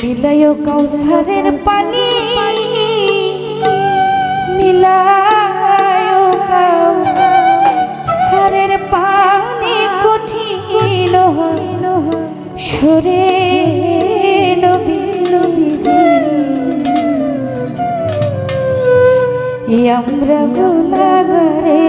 মিলায় কৌসারের পানি। মিলায় কৌসারের পানি কঠিন সরে আমরা গুণাগরে